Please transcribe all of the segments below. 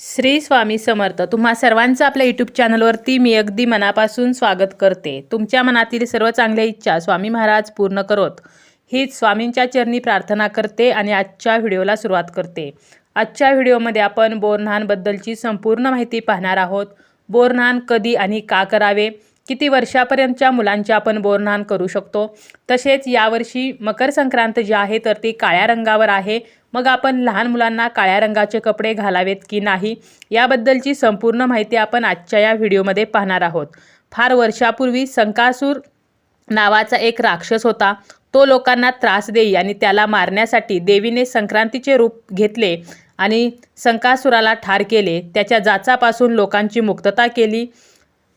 श्री स्वामी समर्थ. तुम्हा सर्वांचं आपल्या यूट्यूब चॅनलवरती मी अगदी मनापासून स्वागत करते. तुमच्या मनातील सर्व चांगल्या इच्छा स्वामी महाराज पूर्ण करोत. हीच स्वामींच्या चरणी प्रार्थना करते आणि आजच्या व्हिडिओला सुरुवात करते. आजच्या व्हिडिओमध्ये आपण बोरन्हानबद्दलची संपूर्ण माहिती पाहणार आहोत. बोरन्हान कधी आणि का करावे? किती वर्षापर्यंतच्या मुलांचे आपण बोरन्हान करू शकतो? तसेच यावर्षी मकर संक्रांत जी आहे तर ती काळ्या रंगावर आहे. मग आपण लहान मुलांना काळ्या रंगाचे कपडे घालावेत की नाही? याबद्दलची संपूर्ण माहिती आपण आजच्या या व्हिडिओमध्ये पाहणार आहोत. फार वर्षापूर्वी संकासूर नावाचा एक राक्षस होता. तो लोकांना त्रास देई आणि त्याला मारण्यासाठी देवीने संक्रांतीचे रूप घेतले आणि संकासुराला ठार केले. त्याच्या जाचापासून लोकांची मुक्तता केली.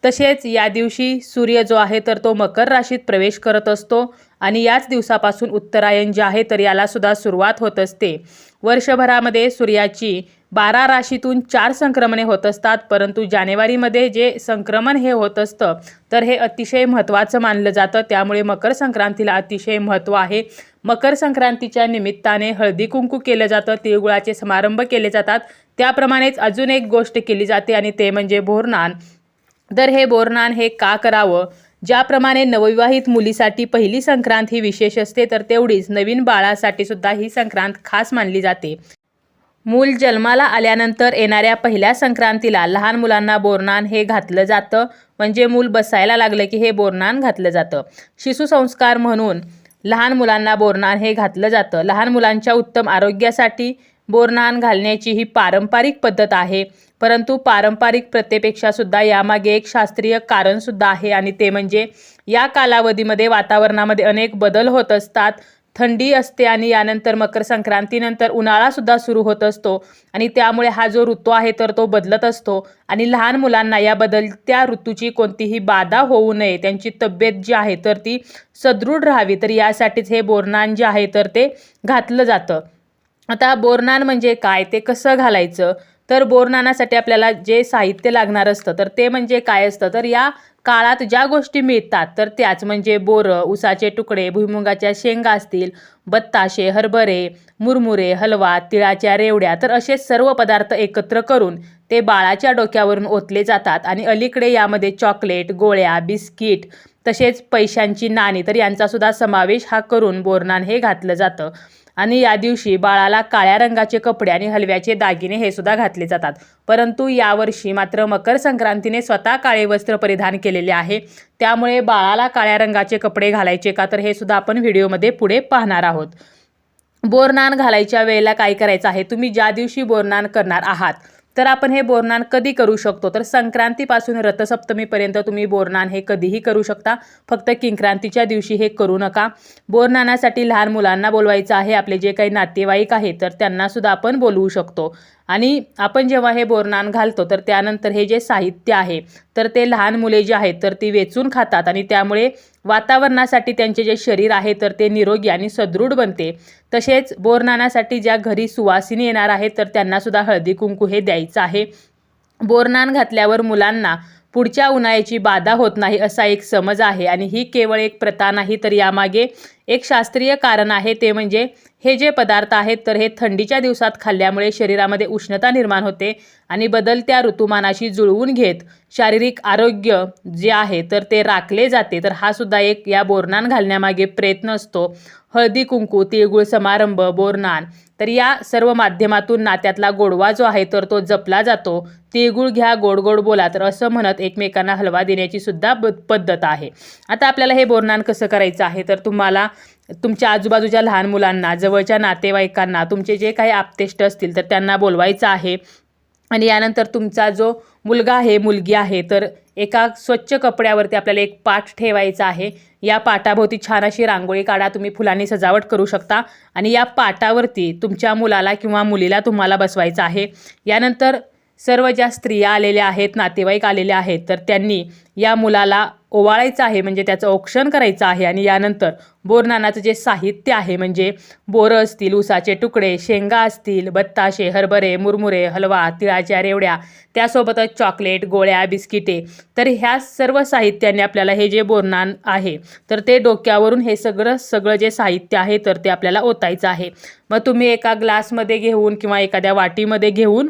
तसेच या दिवशी सूर्य जो आहे तर तो मकर राशीत प्रवेश करत असतो आणि याच दिवसापासून उत्तरायण जे आहे तर यालासुद्धा सुरुवात होत असते. वर्षभरामध्ये सूर्याची बारा राशीतून चार संक्रमणे होत असतात परंतु जानेवारीमध्ये जे संक्रमण हे होत असतं तर हे अतिशय महत्त्वाचं मानलं जातं. त्यामुळे मकर संक्रांतीला अतिशय महत्त्व आहे. मकर संक्रांतीच्या निमित्ताने हळदी कुंकू केलं जातं तिळगुळाचे समारंभ केले जातात. त्याप्रमाणेच अजून एक गोष्ट केली जाते आणि ते म्हणजे भोरनान. तर हे बोरनान हे का करावं? ज्याप्रमाणे नवविवाहित मुलीसाठी पहिली संक्रांत ही विशेष असते तर तेवढीच नवीन बाळासाठी सुद्धा ही संक्रांत खास मानली जाते. मूल जन्माला आल्यानंतर येणाऱ्या पहिल्या संक्रांतीला लहान मुलांना बोरनान हे घातलं जातं. म्हणजे मूल बसायला लागलं की हे बोरनान घातलं जातं. शिशुसंस्कार म्हणून लहान मुलांना बोरनान हे घातलं जातं. लहान मुलांच्या उत्तम आरोग्यासाठी बोरनान घालण्याची ही पारंपरिक पद्धत आहे. परंतु पारंपरिक प्रथेपेक्षा सुद्धा यामागे एक शास्त्रीय कारण सुद्धा आहे आणि ते म्हणजे या कालावधीमध्ये वातावरणामध्ये अनेक बदल होत असतात. थंडी असते आणि यानंतर मकर संक्रांतीनंतर उन्हाळासुद्धा सुरू होत असतो आणि त्यामुळे हा जो ऋतू आहे तर तो बदलत असतो आणि लहान मुलांना या बदलत्या ऋतूची कोणतीही बाधा होऊ नये. त्यांची तब्येत जी आहे तर ती सदृढ राहावी. तर यासाठीच हे बोरणान जे आहे तर ते घातलं जातं. आता बोरणान म्हणजे काय? ते कसं घालायचं? तर बोरनानासाठी आपल्याला जे साहित्य लागणार असतं तर ते म्हणजे काय असतं? तर या काळात ज्या गोष्टी मिळतात तर त्याच म्हणजे बोरं उसाचे तुकडे भुईमुगाच्या शेंगा असतील बत्ताशे हरभरे मुरमुरे हलवा तिळाच्या रेवड्या तर असे सर्व पदार्थ एकत्र करून ते बाळाच्या डोक्यावरून ओतले जातात आणि अलीकडे यामध्ये चॉकलेट गोळ्या बिस्किट तसेच पैशांची नाणी तर यांचासुद्धा समावेश हा करून बोरनान हे घातलं जातं. आणि या दिवशी बाळाला काळ्या रंगाचे कपडे आणि हलव्याचे दागिने हे सुद्धा घातले जातात. परंतु यावर्षी मात्र मकर संक्रांतीने स्वतः काळे वस्त्र परिधान केलेले आहे. त्यामुळे बाळाला काळ्या रंगाचे कपडे घालायचे का तर हे सुद्धा आपण व्हिडिओमध्ये पुढे पाहणार आहोत. बोरनान घालायच्या वेळेला काय करायचं आहे? तुम्ही ज्या दिवशी बोरनान करणार आहात तर आपण हे बोरनान कधी करू शकतो? तर संक्रांतीपासून रथसप्तमीपर्यंत तुम्ही बोरनान हे कधीही करू शकता. फक्त किंक्रांतीच्या दिवशी हे करू नका. बोरनानासाठी लहान मुलांना बोलवायचं आहे. आपले जे काही नातेवाईक आहेत तर त्यांनासुद्धा आपण बोलवू शकतो. आणि आपण जेव्हा हे बोरनान घालतो तर त्यानंतर हे जे साहित्य आहे तर ते लहान मुले जे आहेत तर ती वेचून खातात आणि त्यामुळे वातावरणासाठी त्यांचे जे शरीर आहे तर ते निरोगी आणि सदृढ बनते. तसेच बोरनानासाठी ज्या घरी सुवासिनी येणार आहेत तर त्यांनासुद्धा हळदी कुंकू हे द्यायचं आहे. बोरनान घातल्यावर मुलांना पुढच्या उन्हाळ्याची बाधा होत नाही असा एक समज आहे. आणि ही केवळ एक प्रथा नाही तर यामागे एक शास्त्रीय कारण आहे ते म्हणजे हे जे पदार्थ आहेत तर हे थंडीच्या दिवसात खाल्ल्यामुळे शरीरामध्ये उष्णता निर्माण होते आणि बदलत्या ऋतुमानाशी जुळवून घेत शारीरिक आरोग्य जे आहे तर ते राखले जाते. तर हा सुद्धा एक या बोरनान घालण्यामागे प्रयत्न असतो. हळदी कुंकू तिळगुळ समारंभ बोरनान. तर या सर्व माध्यमातून नात्यातला गोडवा जो आहे तर तो जपला जातो. तिळगुळ घ्या गोड गोड बोला तर असं म्हणत एकमेकांना हलवा देण्याची सुद्धा पद्धत आहे. आता आपल्याला हे बोरनान कसं करायचं आहे तर तुम्हाला तुमच्या आजूबाजूच्या लहान मुलांना जवळच्या नातेवाईकांना तुमचे जे काही आपतेष्ट असतील तर त्यांना बोलवायचं आहे. आणि यानंतर तुमचा जो मुलगा आहे मुलगी आहे तर एका स्वच्छ कपड्यावरती आपल्याला एक पाठ ठेवायचा आहे. या पाटाभोवती छान अशी रांगोळी काढा तुम्ही फुलांनी सजावट करू शकता. आणि या पाटावरती तुमच्या मुलाला किंवा मुलीला तुम्हाला बसवायचं आहे. यानंतर सर्व ज्या स्त्रिया आलेल्या आहेत नातेवाईक आलेल्या आहेत तर त्यांनी या मुलाला ओवाळायचं आहे म्हणजे त्याचं औक्षण करायचं आहे आणि यानंतर बोरनानाचं जे साहित्य आहे म्हणजे बोरं असतील उसाचे तुकडे शेंगा असतील बत्ताशे हरभरे मुरमुरे हलवा तिळाच्या रेवड्या त्यासोबतच चॉकलेट गोळ्या बिस्किटे तर ह्या सर्व साहित्याने आपल्याला हे जे बोरनान आहे तर ते डोक्यावरून हे सगळं सगळं जे साहित्य आहे तर ते आपल्याला ओतायचं आहे. मग तुम्ही एका ग्लासमध्ये घेऊन किंवा एखाद्या वाटीमध्ये घेऊन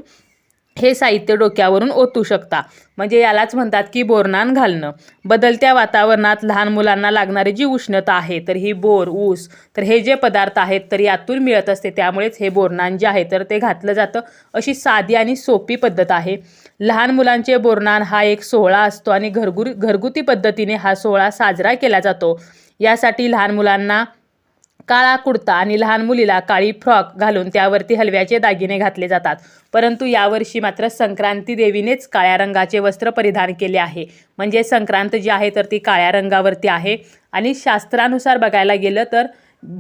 हे साहित्य डोक्यावरून ओतू शकता. म्हणजे यालाच म्हणतात की बोरनान घालणं. बदलत्या वातावरणात लहान मुलांना लागणारी जी उष्णता आहे तर ही बोर ऊस तर हे जे पदार्थ आहेत तर यातून मिळत असते. त्यामुळेच हे बोरनान जे आहे तर ते घातलं जातं. अशी साधी आणि सोपी पद्धत आहे. लहान मुलांचे बोरनान हा एक सोहळा असतो आणि घरगुर घरगुती पद्धतीने हा सोहळा साजरा केला जातो. यासाठी लहान मुलांना काळा कुर्ता आणि लहान मुलीला काळी फ्रॉक घालून त्यावरती हलव्याचे दागिने घातले जातात. परंतु यावर्षी मात्र संक्रांती देवीनेच काळ्या रंगाचे वस्त्र परिधान केले आहे. म्हणजे संक्रांत जी आहे तर ती काळ्या रंगावरती आहे. आणि शास्त्रानुसार बघायला गेलं तर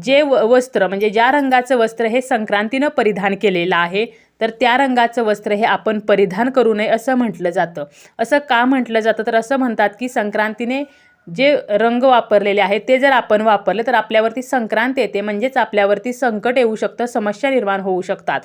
जे व वस्त्र म्हणजे ज्या रंगाचं वस्त्र हे संक्रांतीनं परिधान केलेलं आहे तर त्या रंगाचं वस्त्र हे आपण परिधान करू नये असं म्हटलं जातं. असं का म्हटलं जातं? तर असं म्हणतात की संक्रांतीने जे रंग वापरलेले आहेत ते जर आपण वापरले तर आपल्यावरती संक्रांत येते. म्हणजेच आपल्यावरती संकट येऊ शकतं समस्या निर्माण होऊ शकतात.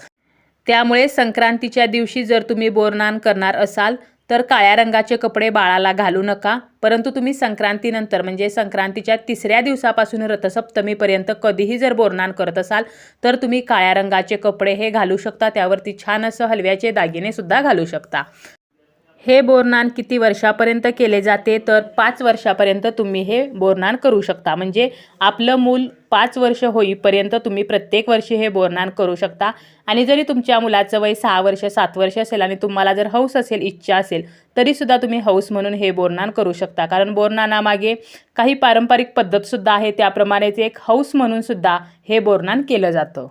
त्यामुळे संक्रांतीच्या दिवशी जर तुम्ही बोरनान करणार असाल तर काळ्या रंगाचे कपडे बाळाला घालू नका. परंतु तुम्ही संक्रांतीनंतर म्हणजे संक्रांतीच्या तिसऱ्या दिवसापासून रथसप्तमीपर्यंत कधीही जर बोरनान करत असाल तर तुम्ही काळ्या रंगाचे कपडे हे घालू शकता. त्यावरती छान असं हलव्याचे दागिनेसुद्धा घालू शकता. हे बोरनान किती वर्षापर्यंत केले जाते? तर पाच वर्षापर्यंत तुम्ही हे बोरनान करू शकता. म्हणजे आपलं मूल पाच वर्ष होईपर्यंत तुम्ही प्रत्येक वर्षी हे बोरनान करू शकता. आणि जरी तुमच्या मुलाचं वय सहा वर्ष सात वर्ष असेल आणि तुम्हाला जर हौस असेल इच्छा असेल तरीसुद्धा तुम्ही हौस म्हणून हे बोरनान करू शकता. कारण बोरनानामागे काही पारंपरिक पद्धतसुद्धा आहे. त्याप्रमाणेच एक हौस म्हणूनसुद्धा हे बोरनान केलं जातं.